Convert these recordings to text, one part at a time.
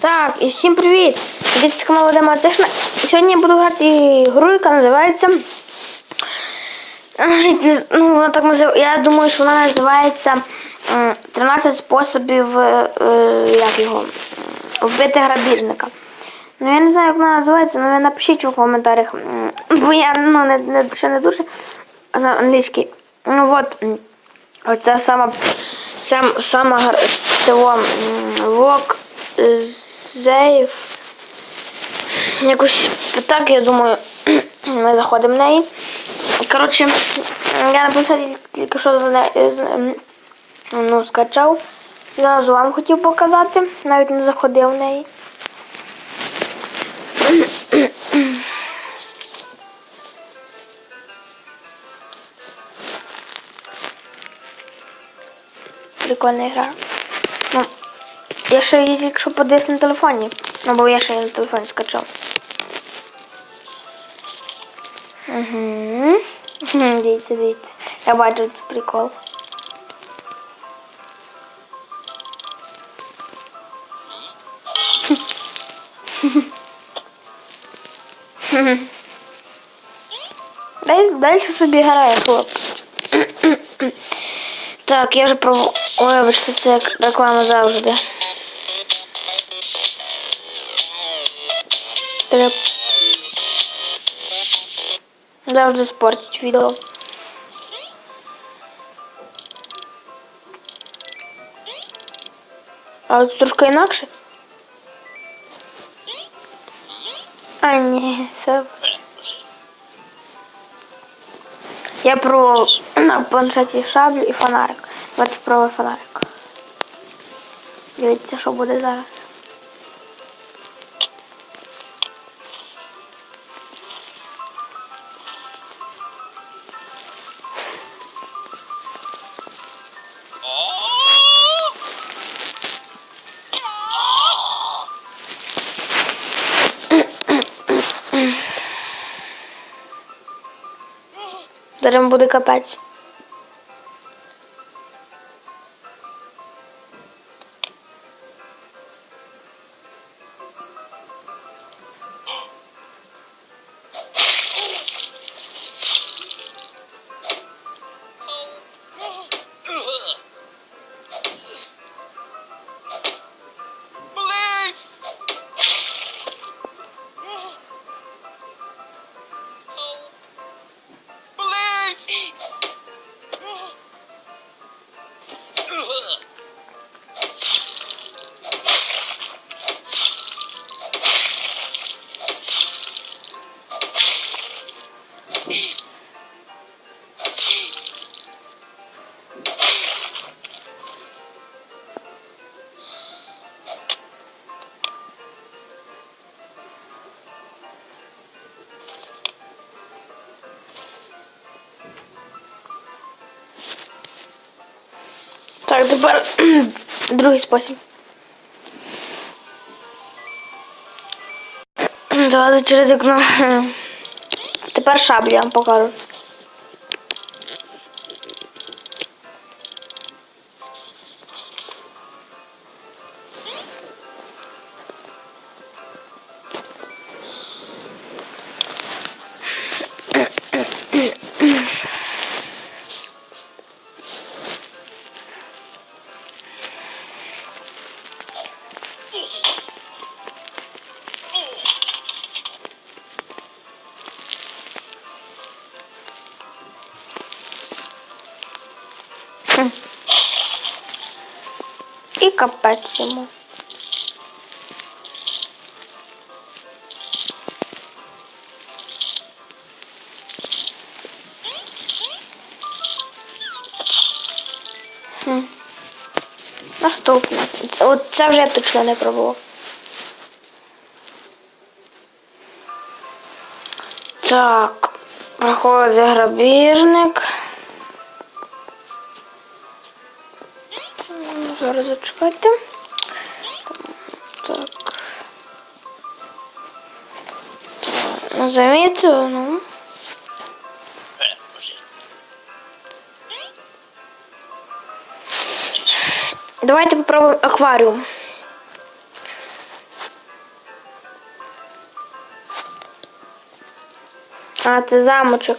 Так, і всім привіт! Дивіться канал Вадима Матишна. Сьогодні я буду грати гру, яка називається. Ну, вона так назив... Я думаю, що вона називається 13 способів е, е, як його, вбити грабіжника. Ну я не знаю, як вона називається, але ви напишіть у коментарях. Бо я ну, ще не дуже на англійській. Ну от, оця сама, сам, сама цього м, вок зейф. Якось так, я думаю, ми заходимо в неї. Коротше, я написав тільки що за з- м, ну, скачав. Зразу вам хотів показати, навіть не заходив в неї. Прикольна гра. Я ще її тільки що на телефоні. Ну, бо я ще її на телефоні скачав. Угу. Дивіться, дивіться. Я бачу це прикол. Далі собі грає, хлопець. Так, я вже про... Ой, вибачте, це як реклама завжди. Треба... Завжди спортить відео. А от трошки інакше. А, ні, це... Я про на планшеті шаблю і фонарик. Давайте про фонарик. Дивіться, що буде зараз. Зараз буде капець. Так, тепер другий спосіб. Давайте через вікно. Тепер шаблю я вам покажу. Капець йому. Хм. Наступне. От це вже я точно не пробував. Так, проходить грабіжник. М, Зараз зачекайте. Так. Так, Назовіть, ну. Давайте попробуємо акваріум. А, це замочок.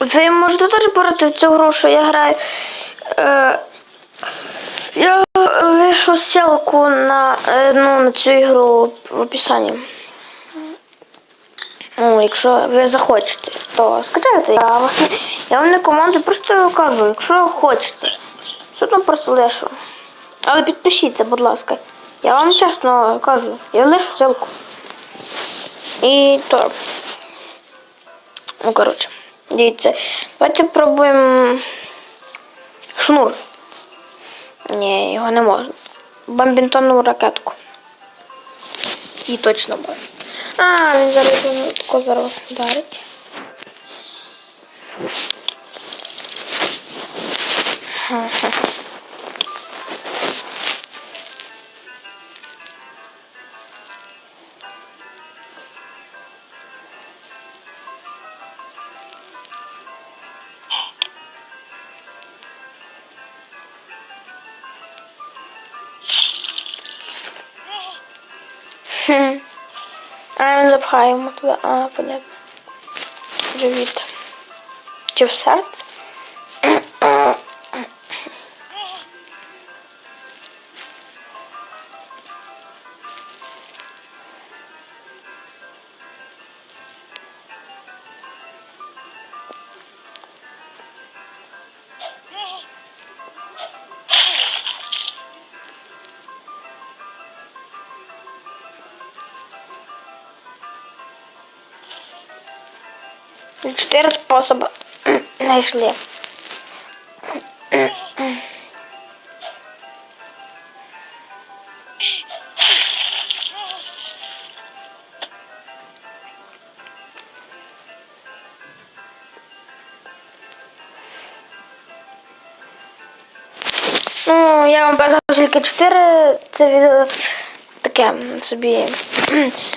Ви можете теж брати в цю гру, що я граю. Е, я лишу ссылку на, е, ну, на цю ігру в описанні. Ну, якщо ви захочете, то скачайте. Я, вас я вам не командую, просто кажу, якщо хочете. Все одно просто лишу. Але підпишіться, будь ласка. Я вам чесно кажу, я лишу ссылку. І то. Ну, коротше, дивіться. Давайте пробуємо шнур. Ні, його не можна. Бамбінтонну ракетку. І точно можна. А, він зараз тако зараз вдарить. Хм. А, він запхає туди. А, понятно. Живіт. Чи в серце? Чотири способи знайшли. Ну, я вам показав тільки 4, це відео таке собі.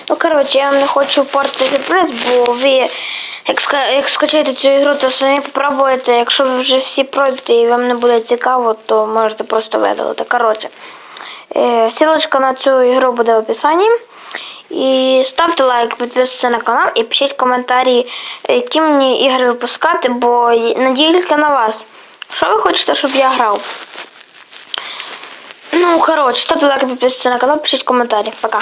Ну, коротше, я вам не хочу портити сюрприз, бо ви, як, ска- як скачаєте цю ігру, то самі попробуєте. Якщо ви вже всі пройдете і вам не буде цікаво, то можете просто видалити. Коротше, е, силочка на цю ігру буде в описанні. І ставте лайк, підписуйтесь на канал і пишіть коментарі, які мені ігри випускати, бо надію тільки на вас. Що ви хочете, щоб я грав? Ну, коротше, ставте лайк, підписуйтесь на канал, пишіть коментарі. Пока.